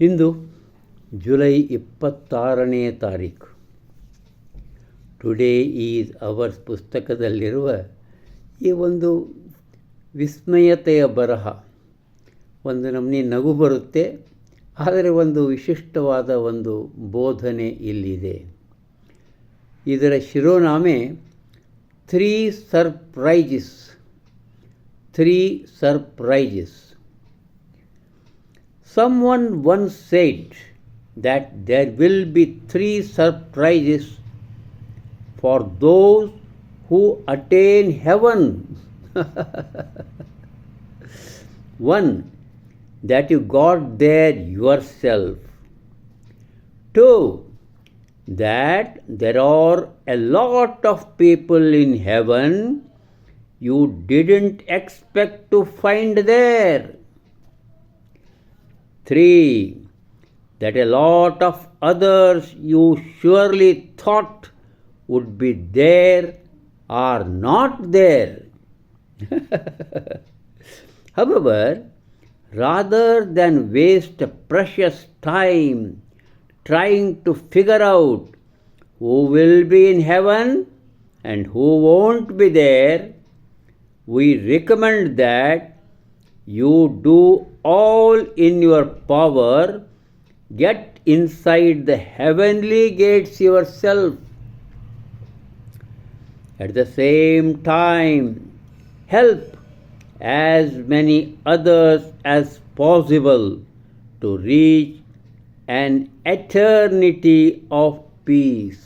ಇಂದು July ಇಪ್ಪತ್ತಾರನೇ ತಾರೀಕು. Today is ours ಪುಸ್ತಕದಲ್ಲಿರುವ ಈ ಒಂದು ವಿಸ್ಮಯತೆಯ ಬರಹ. ಒಂದು ನಮ್ಮನೆ ನಗು ಬರುತ್ತೆ, ಆದರೆ ಒಂದು ವಿಶಿಷ್ಟವಾದ ಒಂದು ಬೋಧನೆ ಇಲ್ಲಿದೆ. ಇದರ ಶಿರೋನಾಮೆ three surprises three surprises Someone once said that there will be three surprises for those who attain heaven. One, that you got there yourself. Two, that there are a lot of people in heaven you didn't expect to find there. Three, that a lot of others you surely thought would be there are not there. However, rather than waste precious time trying to figure out who will be in heaven and who won't be there, we recommend that you do all in your power, get inside the heavenly gates yourself. At the same time, help as many others as possible to reach an eternity of peace.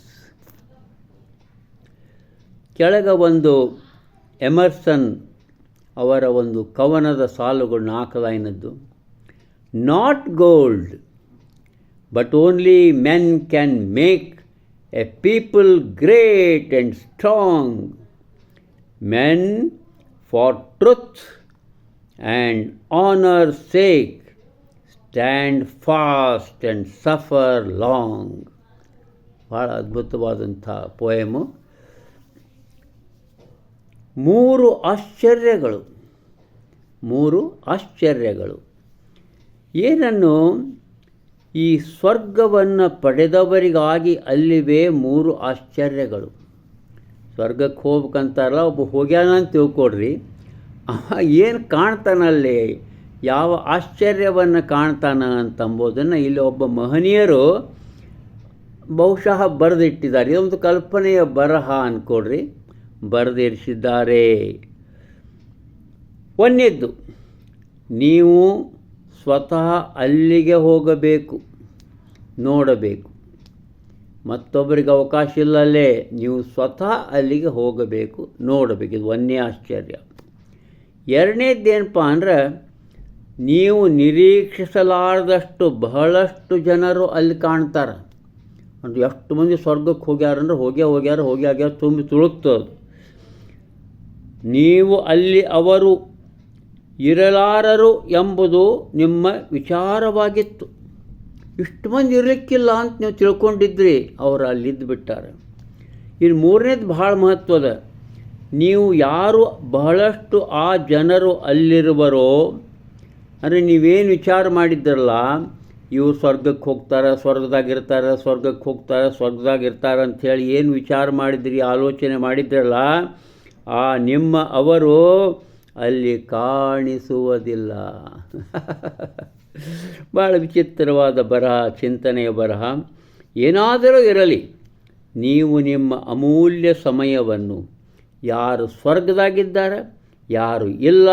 ಕೆಳಗ ಒಂದು Emerson ಅವರ ಒಂದು ಕವನದ ಸಾಲುಗಳು ಹಾಕಲಾಯಿನದ್ದು not gold but only men can make a people great and strong men for truth and honour sake stand fast and suffer long ಭಾಳ ಅದ್ಭುತವಾದಂಥ ಪೋಯಮು ಮೂರು ಆಶ್ಚರ್ಯಗಳು. ಮೂರು ಆಶ್ಚರ್ಯಗಳು. ಏನನ್ನು? ಈ ಸ್ವರ್ಗವನ್ನು ಪಡೆದವರಿಗಾಗಿ ಅಲ್ಲಿವೆ ಮೂರು ಆಶ್ಚರ್ಯಗಳು. ಸ್ವರ್ಗಕ್ಕೆ ಹೋಗ್ಬೇಕಂತಾರಲ್ಲ, ಒಬ್ಬ ಹೋಗ್ಯಾನ ಅಂತ ತಿಳ್ಕೊಡ್ರಿ. ಏನು ಕಾಣ್ತಾನಲ್ಲಿ? ಯಾವ ಆಶ್ಚರ್ಯವನ್ನು ಕಾಣ್ತಾನ ಅಂತಂಬೋದನ್ನು ಇಲ್ಲಿ ಒಬ್ಬ ಮಹನೀಯರು ಬಹುಶಃ ಬರೆದಿಟ್ಟಿದ್ದಾರೆ. ಇದೊಂದು ಕಲ್ಪನೆಯ ಬರಹ ಅಂದ್ಕೊಡ್ರಿ ಬರೆದಿರಿಸಿದ್ದಾರೆ. ಒಂದೆದ್ದು ನೀವು ಸ್ವತಃ ಅಲ್ಲಿಗೆ ಹೋಗಬೇಕು, ನೋಡಬೇಕು. ಮತ್ತೊಬ್ಬರಿಗೆ ಅವಕಾಶ ಇಲ್ಲಲ್ಲೇ ನೀವು ಸ್ವತಃ ಅಲ್ಲಿಗೆ ಹೋಗಬೇಕು, ನೋಡಬೇಕು. ಇದು ಒಂದೇ ಆಶ್ಚರ್ಯ. ಎರಡನೇದ್ದೇನಪ್ಪ ಅಂದ್ರೆ, ನೀವು ನಿರೀಕ್ಷಿಸಲಾರದಷ್ಟು ಬಹಳಷ್ಟು ಜನರು ಅಲ್ಲಿ ಕಾಣ್ತಾರೆ. ಅಂದರೆ ಎಷ್ಟು ಮಂದಿ ಸ್ವರ್ಗಕ್ಕೆ ಹೋಗ್ಯಾರಂದ್ರೆ ಹೋಗ್ಯಾ ಹೋಗ್ಯಾರ ಹೋಗಿ ಆಗ್ಯಾರ ತುಂಬಿ ತುಳುಕ್ತದೆ ನೀವು ಅಲ್ಲಿ ಅವರು ಇರಲಾರರು ಎಂಬುದು ನಿಮ್ಮ ವಿಚಾರವಾಗಿತ್ತು. ಇಷ್ಟು ಮಂದಿ ಇರಲಿಕ್ಕಿಲ್ಲ ಅಂತ ನೀವು ತಿಳ್ಕೊಂಡಿದ್ರಿ, ಅವರು ಅಲ್ಲಿದ್ದು ಬಿಟ್ಟಾರೆ ಇನ್ನು ಮೂರನೇದು ಭಾಳ ಮಹತ್ವದ ನೀವು ಯಾರು ಬಹಳಷ್ಟು ಆ ಜನರು ಅಲ್ಲಿರುವರೋ, ಅಂದರೆ ನೀವೇನು ವಿಚಾರ ಮಾಡಿದ್ರಲ್ಲ, ಇವರು ಸ್ವರ್ಗಕ್ಕೆ ಹೋಗ್ತಾರೆ, ಸ್ವರ್ಗದಾಗಿರ್ತಾರೆ, ಸ್ವರ್ಗಕ್ಕೆ ಹೋಗ್ತಾರೆ, ಸ್ವರ್ಗದಾಗಿರ್ತಾರೆ ಅಂಥೇಳಿ ಏನು ವಿಚಾರ ಮಾಡಿದ್ರಿ, ಆಲೋಚನೆ ಮಾಡಿದ್ರಲ್ಲ ಆ ನಿಮ್ಮ ಅವರು ಅಲ್ಲಿ ಕಾಣಿಸುವುದಿಲ್ಲ. ಭಾಳ ವಿಚಿತ್ರವಾದ ಬರಹ, ಚಿಂತನೆಯ ಬರಹ. ಏನಾದರೂ ಇರಲಿ, ನೀವು ನಿಮ್ಮ ಅಮೂಲ್ಯ ಸಮಯವನ್ನು ಯಾರು ಸ್ವರ್ಗದಾಗಿದ್ದಾರೆ, ಯಾರು ಇಲ್ಲ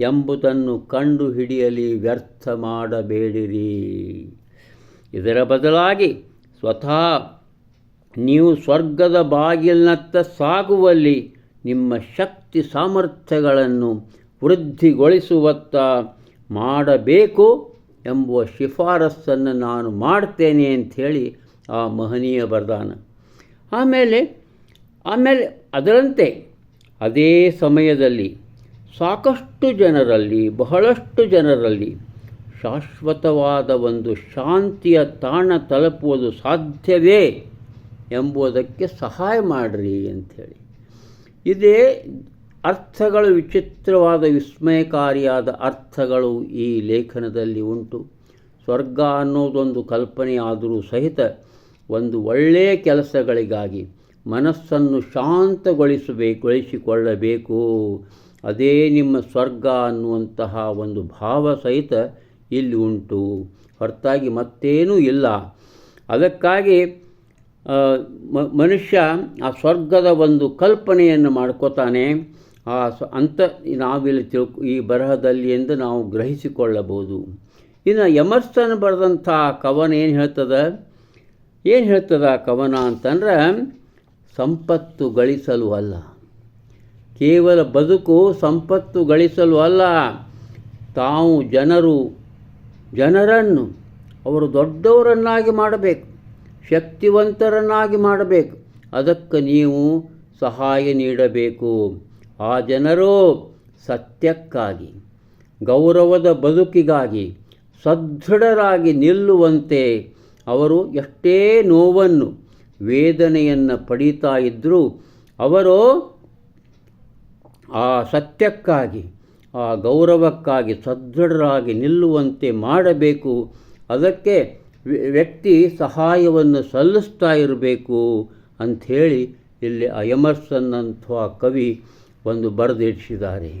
ಎಂಬುದನ್ನು ಕಂಡು ಹಿಡಿಯಲಿ ವ್ಯರ್ಥ ಮಾಡಬೇಡಿರಿ. ಇದರ ಬದಲಾಗಿ ಸ್ವತಃ ನೀವು ಸ್ವರ್ಗದ ಬಾಗಿಲಿನತ್ತ ಸಾಗುವಲ್ಲಿ ನಿಮ್ಮ ಶಕ್ತಿ ಸಾಮರ್ಥ್ಯಗಳನ್ನು ವೃದ್ಧಿಗೊಳಿಸುವತ್ತ ಮಾಡಬೇಕು ಎಂಬುವ ಶಿಫಾರಸ್ಸನ್ನು ನಾನು ಮಾಡ್ತೇನೆ ಅಂಥೇಳಿ ಆ ಮಹನೀಯ ಬರದಾನ ಆಮೇಲೆ ಆಮೇಲೆ ಅದರಂತೆ ಅದೇ ಸಮಯದಲ್ಲಿ ಸಾಕಷ್ಟು ಜನರಲ್ಲಿ, ಬಹಳಷ್ಟು ಜನರಲ್ಲಿ ಶಾಶ್ವತವಾದ ಒಂದು ಶಾಂತಿಯ ತಾಣ ತಲುಪುವುದು ಸಾಧ್ಯವೇ ಎಂಬುದಕ್ಕೆ ಸಹಾಯ ಮಾಡಿರಿ ಅಂಥೇಳಿ. ಇದೇ ಅರ್ಥಗಳು ವಿಚಿತ್ರವಾದ ವಿಸ್ಮಯಕಾರಿಯಾದ ಅರ್ಥಗಳು ಈ ಲೇಖನದಲ್ಲಿ ಉಂಟು. ಸ್ವರ್ಗ ಅನ್ನೋದೊಂದು ಕಲ್ಪನೆಯಾದರೂ ಸಹಿತ ಒಂದು ಒಳ್ಳೆಯ ಕೆಲಸಗಳಿಗಾಗಿ ಮನಸ್ಸನ್ನು ಶಾಂತಗೊಳಿಸಬೇಗೊಳಿಸಿಕೊಳ್ಳಬೇಕು ಅದೇ ನಿಮ್ಮ ಸ್ವರ್ಗ ಅನ್ನುವಂತಹ ಒಂದು ಭಾವ ಸಹಿತ ಇಲ್ಲಿ ಉಂಟು. ಹೊರತಾಗಿ ಮತ್ತೇನೂ ಇಲ್ಲ. ಅದಕ್ಕಾಗಿ ಮನುಷ್ಯ ಆ ಸ್ವರ್ಗದ ಒಂದು ಕಲ್ಪನೆಯನ್ನು ಮಾಡ್ಕೋತಾನೆ. ಆ ಸ್ವ ಅಂತ ನಾವಿಲ್ಲಿ ತಿಳ್ಕೊ, ಈ ಬರಹದಲ್ಲಿ ಎಂದು ನಾವು ಗ್ರಹಿಸಿಕೊಳ್ಳಬಹುದು. ಇನ್ನು ಎಮರ್ಸನ್ ಬರೆದಂಥ ಕವನ ಏನು ಹೇಳ್ತದೆ? ಏನು ಹೇಳ್ತದ ಆ ಕವನ ಅಂತಂದ್ರೆ, ಸಂಪತ್ತು ಗಳಿಸಲು ಅಲ್ಲ. ಕೇವಲ ಬದುಕು ಸಂಪತ್ತು ಗಳಿಸಲು ಅಲ್ಲ. ತಾವು ಜನರು, ಜನರನ್ನು, ಅವರು ದೊಡ್ಡವರನ್ನಾಗಿ ಮಾಡಬೇಕು. ಶಕ್ತಿವಂತರನ್ನಾಗಿ ಮಾಡಬೇಕು. ಅದಕ್ಕೆ ನೀವು ಸಹಾಯ ನೀಡಬೇಕು. ಆ ಜನರು ಸತ್ಯಕ್ಕಾಗಿ, ಗೌರವದ ಬದುಕಿಗಾಗಿ, ಸದೃಢರಾಗಿ ನಿಲ್ಲುವಂತೆ ಅವರು ಎಷ್ಟೇ ನೋವನ್ನು, ವೇದನೆಯನ್ನು ಪಡೀತಾ ಇದ್ದರೂ ಅವರು ಆ ಸತ್ಯಕ್ಕಾಗಿ, ಆ ಗೌರವಕ್ಕಾಗಿ ಸದೃಢರಾಗಿ ನಿಲ್ಲುವಂತೆ ಮಾಡಬೇಕು. ಅದಕ್ಕೆ ವ್ಯಕ್ತಿ ಸಹಾಯವನ್ನು ಸಲ್ಲಿಸ್ತಾ ಇರಬೇಕು ಅಂಥೇಳಿ ಇಲ್ಲಿ ಅಯಮರ್ಸನ್ ಅಂಥ ಕವಿ ಒಂದು ಬರೆದಿಡಿಸಿದ್ದಾರೆ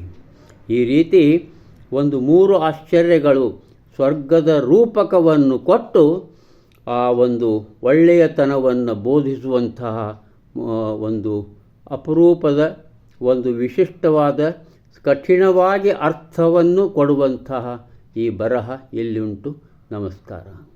ಈ ರೀತಿ ಒಂದು ಮೂರು ಆಶ್ಚರ್ಯಗಳು ಸ್ವರ್ಗದ ರೂಪಕವನ್ನು ಕೊಟ್ಟು ಆ ಒಂದು ಒಳ್ಳೆಯತನವನ್ನು ಬೋಧಿಸುವಂತಹ ಒಂದು ಅಪರೂಪದ, ಒಂದು ವಿಶಿಷ್ಟವಾದ, ಕಠಿಣವಾಗಿ ಅರ್ಥವನ್ನು ಕೊಡುವಂತಹ ಈ ಬರಹ ಇಲ್ಲಿಯುಂಟು. ನಮಸ್ಕಾರ.